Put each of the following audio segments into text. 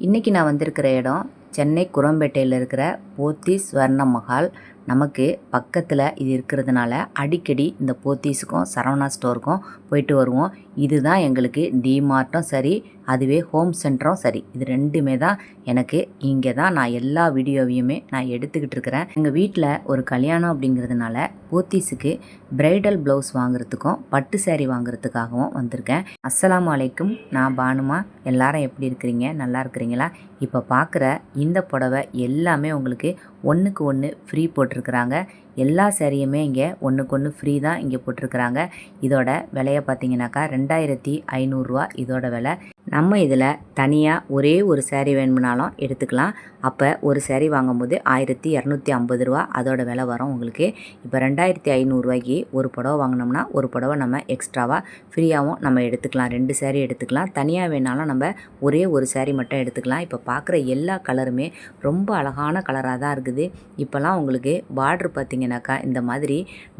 இன்றைக்கி நான் வந்திருக்கிற இடம் சென்னை குரம்பேட்டையில் இருக்கிற போத்தி ஸ்வர்ண மஹால். நமக்கு பக்கத்தில் இது இருக்கிறதுனால அடிக்கடி இந்த போத்தீஸுக்கும் சரவணா ஸ்டோருக்கும் போயிட்டு வருவோம். இதுதான் எங்களுக்கு டிமார்ட்டும் சரி அதுவே ஹோம் சென்டரும் சரி. இது ரெண்டுமே தான் எனக்கு இங்கே தான் நான் எல்லா வீடியோவையுமே நான் எடுத்துக்கிட்டு இருக்கிறேன். எங்கள் வீட்டில் ஒரு கல்யாணம் அப்படிங்கிறதுனால போத்தீஸுக்கு பிரைடல் ப்ளவுஸ் வாங்குறதுக்கும் பட்டு சேரீ வாங்குறதுக்காகவும் வந்திருக்கேன். அஸ்லாம் அலைக்கும். நான் பானுமா எல்லாரும் எப்படி இருக்கிறீங்க? நல்லா இருக்கிறீங்களா? இப்போ பார்க்குற இந்த புடவை எல்லாமே உங்களுக்கு ஒன்றுக்கு ஒன்று ஃப்ரீ போட்டு போட்டிருக்கிறாங்க. எல்லா சேரீயுமே இங்கே ஒன்றுக்கு ஒன்று ஃப்ரீ தான் இங்கே போட்டிருக்கிறாங்க. இதோட விலையை பார்த்தீங்கன்னாக்கா ரெண்டாயிரத்தி ஐநூறுரூவா இதோட விலை. நம்ம இதில் தனியாக ஒரே ஒரு சேரீ வேணும்னாலும் எடுத்துக்கலாம். அப்போ ஒரு சேரீ வாங்கும்போது ஆயிரத்தி இரநூத்தி ஐம்பது ரூபா அதோட விலை வரும் உங்களுக்கு. இப்போ ரெண்டாயிரத்தி ஐநூறுரூவாய்க்கு ஒரு புடவை வாங்கினோம்னா ஒரு புடவை நம்ம எக்ஸ்ட்ராவாக ஃப்ரீயாகவும் நம்ம எடுத்துக்கலாம். ரெண்டு சேரீ எடுத்துக்கலாம். தனியாக வேணாலும் நம்ம ஒரே ஒரு சேரீ மட்டும் எடுத்துக்கலாம். இப்போ பார்க்குற எல்லா கலருமே ரொம்ப அழகான கலராக தான் இருக்குது. இப்போல்லாம் உங்களுக்கு பார்ட்ரு பார்த்தீங்கன்னாக்கா இந்த மாதிரி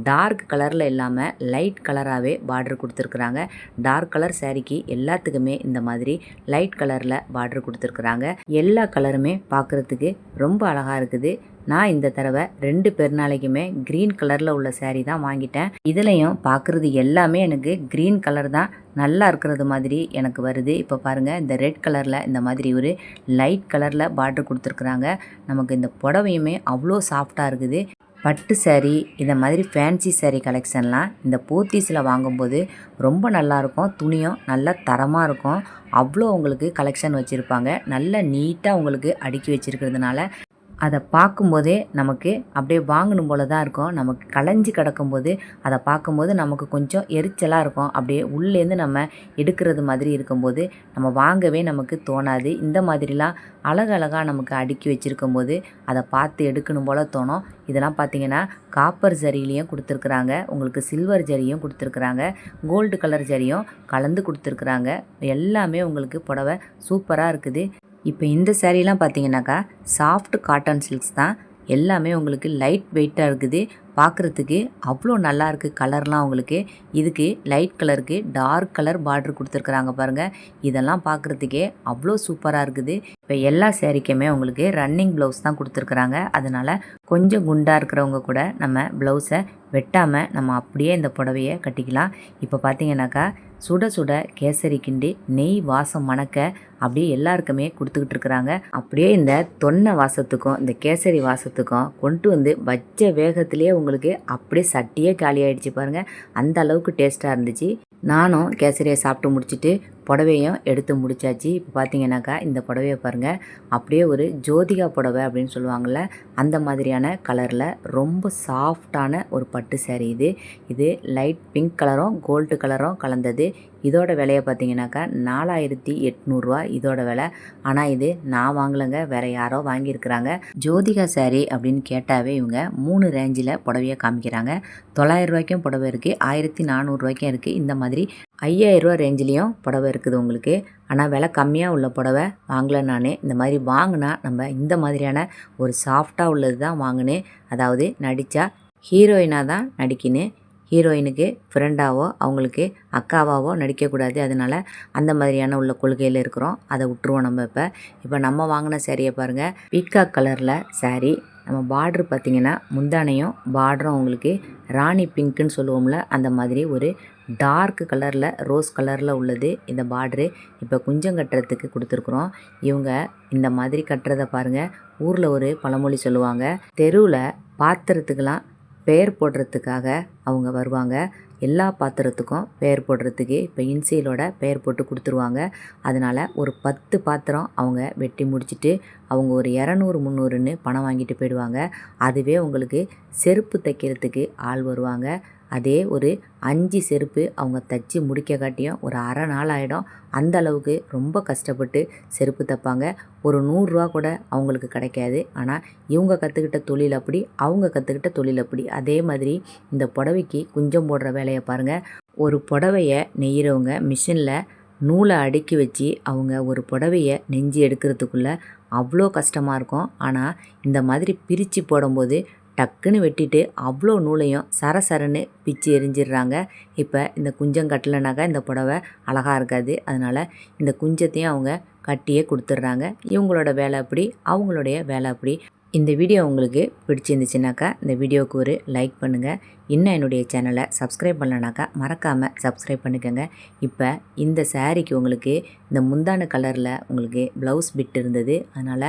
டார்க் கலரில் இல்லாமல் லைட் கலராகவே பார்ட்ரு கொடுத்துருக்குறாங்க. டார்க் கலர் சாரிக்கு எல்லாத்துக்குமே இந்த மாதிரி லைட் கலரில் பார்டர் கொடுத்துருக்குறாங்க. எல்லா கலருமே பார்க்குறதுக்கு ரொம்ப அழகாக இருக்குது. நான் இந்த தடவை ரெண்டு பெருநாளைக்குமே க்ரீன் கலரில் உள்ள சேரீ தான் வாங்கிட்டேன். இதுலேயும் பார்க்குறது எல்லாமே எனக்கு க்ரீன் கலர் தான். நல்லா இருக்கிறது மாதிரி எனக்கு வருது. இப்போ பாருங்கள் இந்த ரெட் கலரில் இந்த மாதிரி ஒரு லைட் கலரில் பார்டர் கொடுத்துருக்குறாங்க. நமக்கு இந்த புடவையுமே அவ்வளோ சாஃப்டாக இருக்குது. பட்டு சேரீ இந்த மாதிரி ஃபேன்சி சேரீ கலெக்ஷன்லாம் இந்த போத்தீஸில் வாங்கும்போது ரொம்ப நல்லாயிருக்கும் துணியும் நல்ல தரமாக இருக்கும். அவ்வளோ உங்களுக்கு கலெக்ஷன் வச்சுருப்பாங்க. நல்ல நீட்டாக உங்களுக்கு அடுக்கி வச்சுருக்கிறதுனால அதை பார்க்கும்போதே நமக்கு அப்படியே வாங்கணும் போல தான் இருக்கும். நமக்கு களைஞ்சி கிடக்கும்போது அதை பார்க்கும்போது நமக்கு கொஞ்சம் எரிச்சலாக இருக்கும். அப்படியே உள்ளேருந்து நம்ம எடுக்கிறது மாதிரி இருக்கும்போது நம்ம வாங்கவே நமக்கு தோணாது. இந்த மாதிரிலாம் அழகழகாக நமக்கு அடுக்கி வச்சுருக்கும்போது அதை பார்த்து எடுக்கணும் போல் தோணும். இதெல்லாம் பார்த்தீங்கன்னா காப்பர் ஜரிலையும் கொடுத்துருக்குறாங்க. உங்களுக்கு சில்வர் ஜரியும் கொடுத்துருக்குறாங்க. கோல்டு கலர் ஜரியும் கலந்து கொடுத்துருக்குறாங்க. எல்லாமே உங்களுக்கு புடவை சூப்பராக இருக்குது. இப்போ இந்த சேரீலாம் பார்த்தீங்கன்னாக்கா சாஃப்ட் காட்டன் சில்க்ஸ் தான். எல்லாமே உங்களுக்கு லைட் வெயிட்டாக இருக்குது. பார்க்குறதுக்கு அவ்வளோ நல்லா இருக்குது கலர்லாம் உங்களுக்கு. இதுக்கு லைட் கலருக்கு டார்க் கலர் பார்டர் கொடுத்துருக்குறாங்க பாருங்கள் இதெல்லாம் பார்க்குறதுக்கே அவ்வளோ சூப்பராக இருக்குது. இப்போ எல்லா சேரீக்குமே உங்களுக்கு ரன்னிங் ப்ளவுஸ் தான் கொடுத்துருக்குறாங்க. அதனால் கொஞ்சம் குண்டாக இருக்கிறவங்க கூட நம்ம ப்ளவுஸை வெட்டாமல் நம்ம அப்படியே இந்த புடவையை கட்டிக்கலாம். இப்போ பார்த்தீங்கன்னாக்கா சுட சுட கேசரி கிண்டி நெய் வாசம் மணக்க அப்படியே எல்லாருக்குமே கொடுத்துக்கிட்டு இருக்கிறாங்க. அப்படியே இந்த தொன்னை வாசத்துக்கும் இந்த கேசரி வாசத்துக்கும் கொண்டு வந்து வச்ச வேகத்திலேயே உங்களுக்கு அப்படியே சட்டியே காலி ஆயிடுச்சு பாருங்கள் அந்த அளவுக்கு டேஸ்ட்டாக இருந்துச்சு. நானும் கேசரியை சாப்பிட்டு முடிச்சிட்டு புடவையும் எடுத்து முடிச்சாச்சு. இப்போ பார்த்தீங்கன்னாக்கா இந்த புடவையை பாருங்கள் அப்படியே ஒரு ஜோதிகா புடவை அப்படின்னு சொல்லுவாங்கள்ல அந்த மாதிரியான கலரில் ரொம்ப சாஃப்டான ஒரு பட்டு சேரீ இது. இது லைட் பிங்க் கலரும் கோல்டு கலரும் கலந்தது. இதோட விலையை பார்த்தீங்கன்னாக்கா நாலாயிரத்தி எட்நூறுரூவா இதோட விலை. ஆனால் இது நான் வாங்கலைங்க. வேற யாரோ வாங்கியிருக்கிறாங்க. ஜோதிகா saree அப்படின்னு கேட்டாவே இவங்க மூணு ரேஞ்சில் புடவையை காமிக்கிறாங்க. தொள்ளாயிரம் ரூபாய்க்கும் புடவை இருக்குது ஆயிரத்தி நானூறுரூவாய்க்கும் இருக்குது இந்த மாதிரி ஐயாயிரரூவா ரேஞ்சிலையும் புடவை இருக்குது உங்களுக்கு. ஆனால் விலை கம்மியாக உள்ள புடவை வாங்கலை நானே. இந்த மாதிரி வாங்கினா நம்ம இந்த மாதிரியான ஒரு சாஃப்டாக உள்ளது தான் வாங்கினேன். அதாவது நடித்தா ஹீரோயினாக தான் நடிக்கினேன். ஹீரோயினுக்கு ஃப்ரெண்டாவோ அவங்களுக்கு அக்காவாவோ நடிக்கக்கூடாது. அதனால் அந்த மாதிரியான உள்ள கொள்கையில் இருக்கிறோம். அதை விட்டுருவோம் நம்ம இப்போ. இப்போ நம்ம வாங்கின சேரீயை பாருங்கள் பீக்காக் கலரில் saree. நம்ம பார்ட்ரு பார்த்திங்கன்னா முந்தானையும் பார்டரும் உங்களுக்கு ராணி பிங்க்குன்னு சொல்லுவோம்ல அந்த மாதிரி ஒரு டார்க் கலரில் ரோஸ் கலரில் உள்ளது இந்த பார்ட்ரு இப்போ குஞ்சம் கட்டுறதுக்கு கொடுத்துருக்குறோம். இவங்க இந்த மாதிரி கட்டுறதை பாருங்கள் ஊரில் ஒரு பழமொழி சொல்லுவாங்க. தெருவில் பாத்திரத்துக்கெலாம் பெயர் போடுறதுக்காக அவங்க வருவாங்க. எல்லா பாத்திரத்துக்கும் பெயர் போடுறதுக்கு இப்போ இன்சியலோட பெயர் போட்டு கொடுத்துருவாங்க. அதனால் ஒரு பத்து பாத்திரம் அவங்க வெட்டி முடிச்சுட்டு அவங்க ஒரு இரநூறு முந்நூறுன்னு பணம் வாங்கிட்டு போயிடுவாங்க. அதுவே உங்களுக்கு செருப்பு தைக்கிறதுக்கு ஆள் வருவாங்க. அதே ஒரு அஞ்சு செருப்பு அவங்க தச்சு முடிக்க காட்டியும் ஒரு அரை நாள் ஆகிடும் அந்த அளவுக்கு ரொம்ப கஷ்டப்பட்டு செருப்பு தைப்பாங்க. ஒரு நூறுரூவா கூட அவங்களுக்கு கிடைக்காது. ஆனால் இவங்க கற்றுக்கிட்ட தொழில் அப்படி அவங்க கற்றுக்கிட்ட தொழில் அப்படி. அதே மாதிரி இந்த புடவைக்கு குஞ்சம் போடுற வேலையை பாருங்கள் ஒரு புடவையை நெய்கிறவங்க மிஷினில் நூலை அடுக்கி வச்சு அவங்க ஒரு புடவையை நெஞ்சு எடுக்கிறதுக்குள்ளே அவ்வளோ கஷ்டமாக இருக்கும். ஆனால் இந்த மாதிரி பிரித்து போடும்போது டக்குன்னு வெட்டிட்டு அவ்வளோ நூலையும் சர சரன்னு பிச்சு எரிஞ்சிடுறாங்க. இப்போ இந்த குஞ்சம் கட்டலைனாக்கா இந்த புடவை அழகாக இருக்காது. அதனால் இந்த குஞ்சத்தையும் அவங்க கட்டியே கொடுத்துட்றாங்க. இவங்களோட வேலை அப்படி அவங்களுடைய வேலை அப்படி. இந்த வீடியோ உங்களுக்கு பிடிச்சிருந்துச்சுனாக்கா இந்த வீடியோவுக்கு ஒரு லைக் பண்ணுங்கள் இன்னும் என்னுடைய சேனலை சப்ஸ்கிரைப் பண்ணலனாக்கா மறக்காமல் சப்ஸ்கிரைப் பண்ணிக்கோங்க. இப்போ இந்த சாரீக்கு உங்களுக்கு இந்த முந்தான கலரில் உங்களுக்கு ப்ளவுஸ் பிட் இருந்தது. அதனால்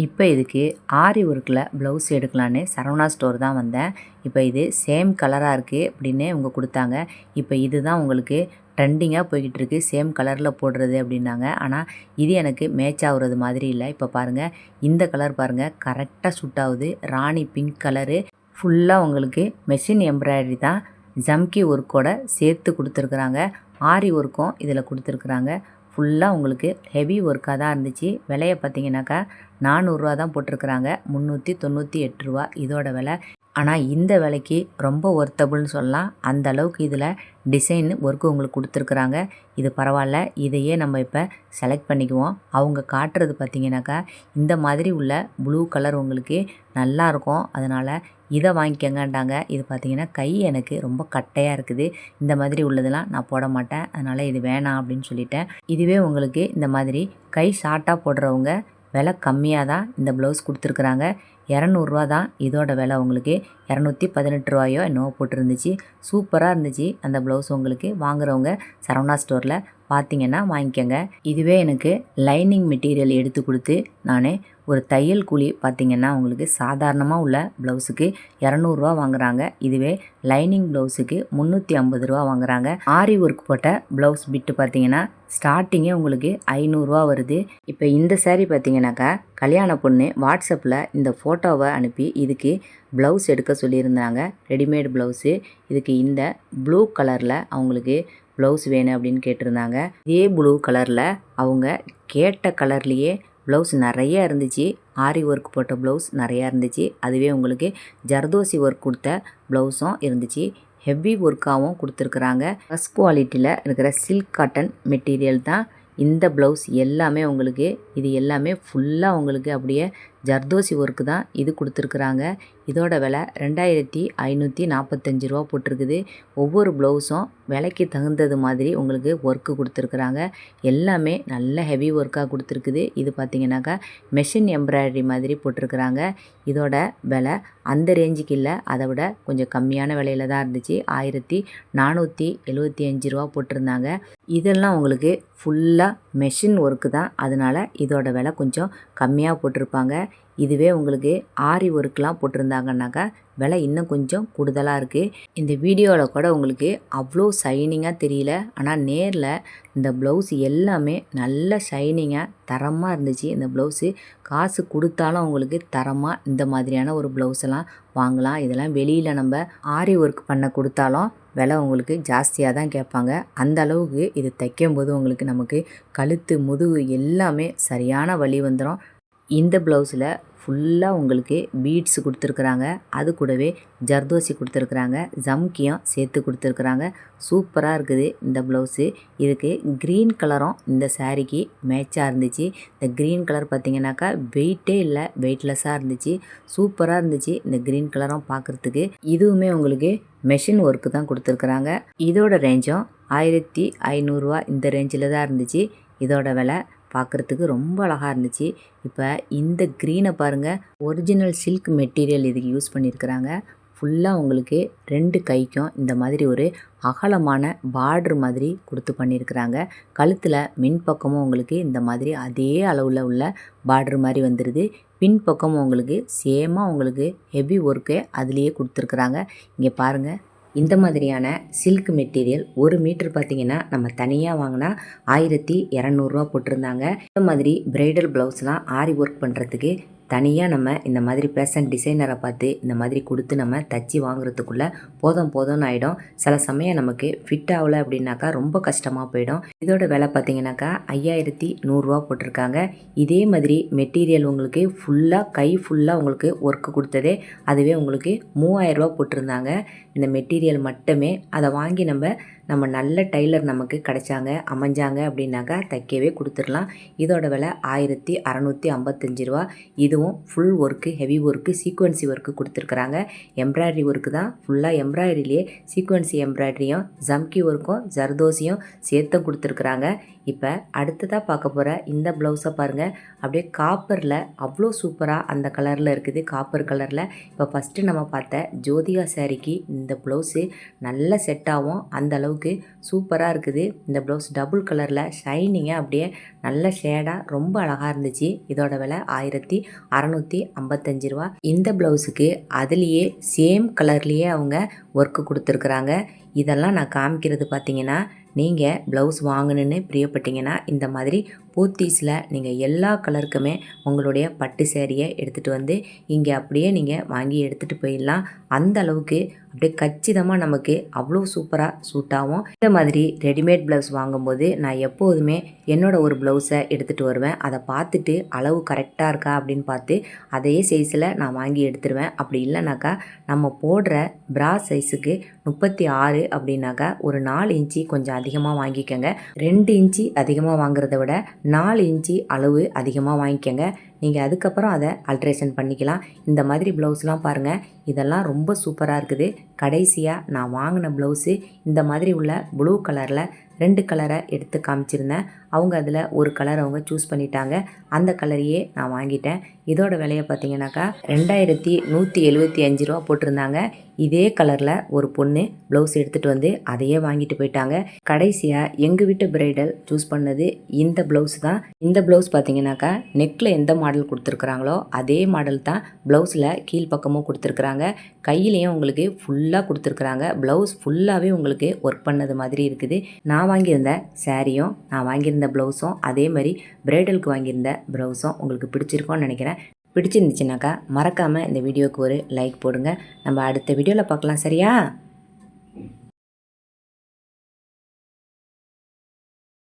இப்போ இதுக்கு ஆரி ஒர்க்கில் ப்ளவுஸ் எடுக்கலான்னு சரவணா ஸ்டோர் தான் வந்தேன். இப்போ இது சேம் கலராக இருக்குது அப்படின்னு இவங்க கொடுத்தாங்க. இப்போ இதுதான் உங்களுக்கு ட்ரெண்டிங்காக போய்கிட்டு இருக்கு. சேம் கலரில் போடுறது அப்படின்னாங்க. ஆனால் இது எனக்கு மேட்ச் ஆகுறது மாதிரி இல்லை. இப்போ பாருங்கள் இந்த கலர் பாருங்கள் கரெக்டாக சூட் ஆகுது. ராணி பிங்க் கலரு. ஃபுல்லாக உங்களுக்கு மெஷின் எம்ப்ராய்டரி தான். ஜம்கி ஒர்க்கோட சேர்த்து கொடுத்துருக்குறாங்க. ஆரி ஒர்க்கும் இதில் கொடுத்துருக்குறாங்க. ஃபுல்லாக உங்களுக்கு ஹெவி ஒர்க்காக தான் இருந்துச்சு. விலையை பார்த்தீங்கன்னாக்கா நானூறுரூவா தான் போட்டிருக்குறாங்க. முந்நூற்றி தொண்ணூற்றி எட்டு ரூபா இதோட விலை. ஆனால் இந்த விலைக்கு ரொம்ப ஒர்த்தபுள்னு சொல்லலாம். அந்த அளவுக்கு இதில் டிசைன் ஒர்க்கு உங்களுக்கு கொடுத்துருக்குறாங்க. இது பரவாயில்ல. இதையே நம்ம இப்போ செலக்ட் பண்ணிக்குவோம். அவங்க காட்டுறது பார்த்தீங்கன்னாக்கா இந்த மாதிரி உள்ள ப்ளூ கலர் உங்களுக்கு நல்லா இருக்கும். அதனால் இதை வாங்கிக்கங்கன்றாங்க. இது பார்த்திங்கன்னா கை எனக்கு ரொம்ப கட்டையாக இருக்குது. இந்த மாதிரி உள்ளதெல்லாம் நான் போட மாட்டேன். அதனால் இது வேணாம் அப்படின்னு சொல்லிட்டேன். இதுவே உங்களுக்கு இந்த மாதிரி கை ஷார்ட்டாக போடுறவங்க விலை கம்மியாக தான் இந்த ப்ளவுஸ் கொடுத்துருக்குறாங்க. இரநூறுவா தான் இதோட விலை உங்களுக்கு. இரநூத்தி பதினெட்டு ரூபாயோ என்னவோ போட்டிருந்துச்சு. சூப்பராக இருந்துச்சு அந்த ப்ளவுஸ் உங்களுக்கு. வாங்குறவங்க சரவணா ஸ்டோரில் பார்த்தீங்கன்னா வாங்கிக்கோங்க. இதுவே எனக்கு லைனிங் மெட்டீரியல் எடுத்து கொடுத்து நான் ஒரு தையல் கூலி பார்த்திங்கன்னா உங்களுக்கு சாதாரணமாக உள்ள ப்ளவுஸுக்கு இரநூறுவா வாங்குகிறாங்க இதுவே லைனிங் ப்ளவுஸுக்கு முந்நூற்றி ஐம்பது ரூபா வாங்குறாங்க. ஆரி ஒர்க் போட்ட ப்ளவுஸ் பிட்டு பார்த்தீங்கன்னா ஸ்டார்டிங்கே உங்களுக்கு ஐநூறுரூவா வருது. இப்போ இந்த சேரீ பார்த்தீங்கன்னாக்கா கல்யாண பொண்ணு வாட்ஸ்அப்பில் இந்த ஃபோட்டோவை அனுப்பி இதுக்கு ப்ளவுஸ் எடுக்க சொல்லியிருந்தாங்க. ரெடிமேட் ப்ளவுஸு இதுக்கு இந்த ப்ளூ கலரில் அவங்களுக்கு ப்ளவுஸ் வேணும் அப்படின்னு கேட்டிருந்தாங்க. இதே ப்ளூ கலரில் அவங்க கேட்ட கலர்லேயே ப்ளவுஸ் நிறைய இருந்துச்சு. ஆரி ஒர்க் போட்ட ப்ளவுஸ் நிறையா இருந்துச்சு. அதுவே உங்களுக்கு ஜர்தோசி ஒர்க் கொடுத்த ப்ளவுஸும் இருந்துச்சு. ஹெவி ஒர்க்காகவும் கொடுத்துருக்குறாங்க. ஃபஸ்ட் குவாலிட்டியில் இருக்கிற சில்க் காட்டன் மெட்டீரியல் தான் இந்த ப்ளவுஸ் எல்லாமே உங்களுக்கு இது எல்லாமே ஃபுல்லாக உங்களுக்கு அப்படியே ஜர்தோசி ஒர்க்கு தான் இது கொடுத்துருக்குறாங்க. இதோட விலை ரெண்டாயிரத்தி ஐநூற்றி நாற்பத்தஞ்சு ரூபா போட்டிருக்குது. ஒவ்வொரு ப்ளவுஸும் விலைக்கு தகுந்தது மாதிரி உங்களுக்கு ஒர்க்கு கொடுத்துருக்குறாங்க. எல்லாமே நல்ல ஹெவி ஒர்க்காக கொடுத்துருக்குது. இது பார்த்திங்கனாக்கா மெஷின் எம்ப்ராய்டரி மாதிரி போட்டிருக்குறாங்க. இதோட விலை அந்த ரேஞ்சுக்கு இல்லை. அதை விட கொஞ்சம் கம்மியான விலையில தான் இருந்துச்சு. ஆயிரத்தி நானூற்றி எழுபத்தி அஞ்சு ரூபா போட்டிருந்தாங்க. இதெல்லாம் உங்களுக்கு ஃபுல்லாக மெஷின் ஒர்க்கு தான். அதனால் இதோட விலை கொஞ்சம் கம்மியாக போட்டிருப்பாங்க. இதுவே உங்களுக்கு ஆரி ஒர்க்லாம் போட்டிருந்தாங்கன்னாக்கா விலை இன்னும் கொஞ்சம் கூடுதலாக இருக்குது இந்த வீடியோவில் கூட உங்களுக்கு அவ்வளோ ஷைனிங்காக தெரியல. ஆனால் நேரில் இந்த ப்ளவுஸ் எல்லாமே நல்ல ஷைனிங்காக தரமாக இருந்துச்சு. இந்த ப்ளவுஸு காசு கொடுத்தாலும் உங்களுக்கு தரமாக இந்த மாதிரியான ஒரு ப்ளவுஸெல்லாம் வாங்கலாம். இதெல்லாம் வெளியில் நம்ம ஆரி ஒர்க் பண்ண கொடுத்தாலும் விலை உங்களுக்கு ஜாஸ்தியாக தான் கேட்பாங்க. அந்த அளவுக்கு இது தைக்கும்போது உங்களுக்கு நமக்கு கழுத்து முதுகு எல்லாமே சரியான வழி வந்துடும் இந்த ப்ளவுஸில் ஃபுல்லாக உங்களுக்கு பீட்ஸ் கொடுத்துருக்குறாங்க. அது கூடவே ஜர்தோசி கொடுத்துருக்குறாங்க. ஜம்கியும் சேர்த்து கொடுத்துருக்குறாங்க. சூப்பராக இருக்குது இந்த ப்ளவுஸு. இதுக்கு க்ரீன் கலரும் இந்த சாரீக்கு மேட்சாக இருந்துச்சு. இந்த க்ரீன் கலர் பார்த்திங்கனாக்கா வெயிட்டே இல்லை வெயிட்லெஸ்ஸாக இருந்துச்சு. சூப்பராக இருந்துச்சு இந்த க்ரீன் கலரும் பார்க்குறதுக்கு. இதுவுமே உங்களுக்கு மெஷின் ஒர்க்கு தான் கொடுத்துருக்குறாங்க. இதோட ரேஞ்சும் ஆயிரத்தி ஐநூறுரூவா இந்த ரேஞ்சில் தான் இருந்துச்சு. இதோட விலை பார்க்குறதுக்கு ரொம்ப அழகாக இருந்துச்சு. இப்போ இந்த க்ரீனை பாருங்கள் ஒரிஜினல் சில்க் மெட்டீரியல் இதுக்கு யூஸ் பண்ணியிருக்கிறாங்க ஃபுல்லாக உங்களுக்கு ரெண்டு கைக்கும் இந்த மாதிரி ஒரு அகலமான பார்டர் மாதிரி கொடுத்து பண்ணியிருக்கிறாங்க கழுத்தில் மின் பக்கமும் உங்களுக்கு இந்த மாதிரி அதே அளவில் உள்ள பார்டர் மாதிரி வந்துடுது பின்பக்கமும் உங்களுக்கு சேமாக உங்களுக்கு ஹெவி ஒர்க்கே அதுலேயே கொடுத்துருக்குறாங்க. இங்கே பாருங்கள் இந்த மாதிரியான சில்க் மெட்டீரியல் ஒரு மீட்டர் பார்த்தீங்கன்னா நம்ம தனியாக வாங்கினா ஆயிரத்தி இரநூறுவா போட்டிருந்தாங்க. இந்த மாதிரி பிரைடல் ப்ளவுஸ்லாம் ஆரி ஒர்க் பண்ணுறதுக்கு தனியாக நம்ம இந்த மாதிரி பேஷன் டிசைனரை பார்த்து இந்த மாதிரி கொடுத்து நம்ம தச்சு வாங்குறதுக்குள்ளே போதும் போதும்னு ஆகிடும் சில சமயம் நமக்கு ஃபிட் ஆகலை அப்படின்னாக்கா ரொம்ப கஷ்டமாக போயிடும். இதோட விலை பார்த்தீங்கன்னாக்கா ஐயாயிரத்தி நூறுரூவா போட்டிருக்காங்க. இதே மாதிரி மெட்டீரியல் உங்களுக்கு ஃபுல்லாக கை ஃபுல்லாக உங்களுக்கு ஒர்க்கு கொடுத்ததே அதுவே உங்களுக்கு மூவாயிரரூவா போட்டிருந்தாங்க. இந்த மெட்டீரியல் மட்டுமே அதை வாங்கி நம்ம நம்ம நல்ல டைலர் நமக்கு கிடைச்சாங்க அமைஞ்சாங்க அப்படின்னாக்கா தைக்கவே கொடுத்துடலாம். இதோட விலை ஆயிரத்தி அறநூற்றி ஐம்பத்தஞ்சு ரூபா. இதுவும் அதுவும் full work heavy work sequence work கொடுத்துருக்குறாங்க. எம்ப்ராய்டரி ஒர்க்கு தான். ஃபுல்லாக எம்ப்ராய்டரியிலே சீக்வன்சி எம்ப்ராய்டரியும் ஜம்கி ஒர்க்கும் ஜர்தோசியும் சேர்த்து கொடுத்துருக்குறாங்க. இப்போ அடுத்ததாக பார்க்க போகிற இந்த ப்ளவுஸை பாருங்கள் அப்படியே காப்பரில் அவ்வளோ சூப்பராக அந்த கலரில் இருக்குது. காப்பர் கலரில் இப்போ ஃபஸ்ட்டு நம்ம பார்த்த ஜோதிகா சாரிக்கு இந்த ப்ளவுஸு நல்ல செட் ஆகும் அந்த அளவுக்கு சூப்பராக இருக்குது. இந்த ப்ளவுஸ் டபுள் கலரில் ஷைனிங்காக அப்படியே நல்ல ஷேடாக ரொம்ப அழகாக இருந்துச்சு. இதோட விலை ஆயிரத்தி அறநூற்றி ஐம்பத்தஞ்சு ரூபா. இந்த ப்ளவுஸுக்கு அதுலேயே சேம் கலர்லேயே அவங்க ஒர்க்கு கொடுத்துருக்குறாங்க. இதெல்லாம் நான் காமிக்கிறது பார்த்தீங்கன்னா நீங்கள் ப்ளவுஸ் வாங்கணுன்னு பிரியப்பட்டீங்கன்னா இந்த மாதிரி போத்தீஸில் நீங்கள் எல்லா கலருக்குமே உங்களுடைய பட்டு சேரீயை எடுத்துகிட்டு வந்து இங்கே அப்படியே நீங்கள் வாங்கி எடுத்துகிட்டு போயிடலாம். அந்த அளவுக்கு அப்படியே கச்சிதமாக நமக்கு அவ்வளோ சூப்பராக சூட் ஆகும். இந்த மாதிரி ரெடிமேட் ப்ளவுஸ் வாங்கும்போது நான் எப்போதுமே என்னோடய ஒரு ப்ளவுஸை எடுத்துகிட்டு வருவேன். அதை பார்த்துட்டு அளவு கரெக்டாக இருக்கா அப்படின்னு பார்த்து அதே சைஸில் நான் வாங்கி எடுத்துருவேன். அப்படி இல்லைனாக்கா நம்ம போடுற ப்ரா சைஸுக்கு முப்பத்தி ஆறு அப்படின்னாக்கா ஒரு நாலு இன்ச்சு கொஞ்சம் அதிகமாக வாங்கிக்கோங்க. ரெண்டு இன்ச்சு அதிகமாக வாங்குறத விட நாலு இன்ச்சு அளவு அதிகமாக வாங்கிக்கோங்க. நீங்கள் அதுக்கப்புறம் அதை அல்ட்ரேஷன் பண்ணிக்கலாம். இந்த மாதிரி ப்ளவுஸ்லாம் பாருங்கள் இதெல்லாம் ரொம்ப சூப்பராக இருக்குது. கடைசியாக நான் வாங்கின ப்ளவுஸு இந்த மாதிரி உள்ள ப்ளூ கலரில் ரெண்டு கலரை எடுத்து காமிச்சிருந்தேன். அவங்க அதில் ஒரு கலர் அவங்க சூஸ் பண்ணிட்டாங்க. அந்த கலரையே நான் வாங்கிட்டேன். இதோட விலையை பார்த்தீங்கன்னாக்கா ரெண்டாயிரத்தி நூற்றி எழுபத்தி அஞ்சு ரூபா போட்டிருந்தாங்க. இதே கலரில் ஒரு பொண்ணு ப்ளவுஸ் எடுத்துகிட்டு வந்து அதையே வாங்கிட்டு போயிட்டாங்க. கடைசியாக எங்கள் வீட்டு பிரைடல் சூஸ் பண்ணது இந்த ப்ளவுஸ் தான். இந்த ப்ளவுஸ் பார்த்தீங்கன்னாக்கா நெக்கில் எந்த மாடல் கொடுத்துருக்குறாங்களோ அதே மாடல் தான் ப்ளவுஸில் கீழ்ப்பக்கமும் கொடுத்துருக்குறாங்க. கையிலையும் உங்களுக்கு ஃபுல்லாக கொடுத்துருக்குறாங்க. ப்ளவுஸ் ஃபுல்லாகவே உங்களுக்கு ஒர்க் பண்ணது மாதிரி இருக்குது. நான் வாங்கியிருந்த சாரியும் நான் வாங்கியிருந்த ப்ளவுஸும் அதே மாதிரி பிரைடலுக்கு வாங்கியிருந்த ப்ளவுஸும் உங்களுக்கு பிடிச்சிருக்கோன்னு நினைக்கிறேன். பிடிச்சிருந்துச்சுனாக்கா மறக்காமல் இந்த வீடியோவுக்கு ஒரு லைக் போடுங்க. நம்ம அடுத்த வீடியோவில் பார்க்கலாம் சரியா?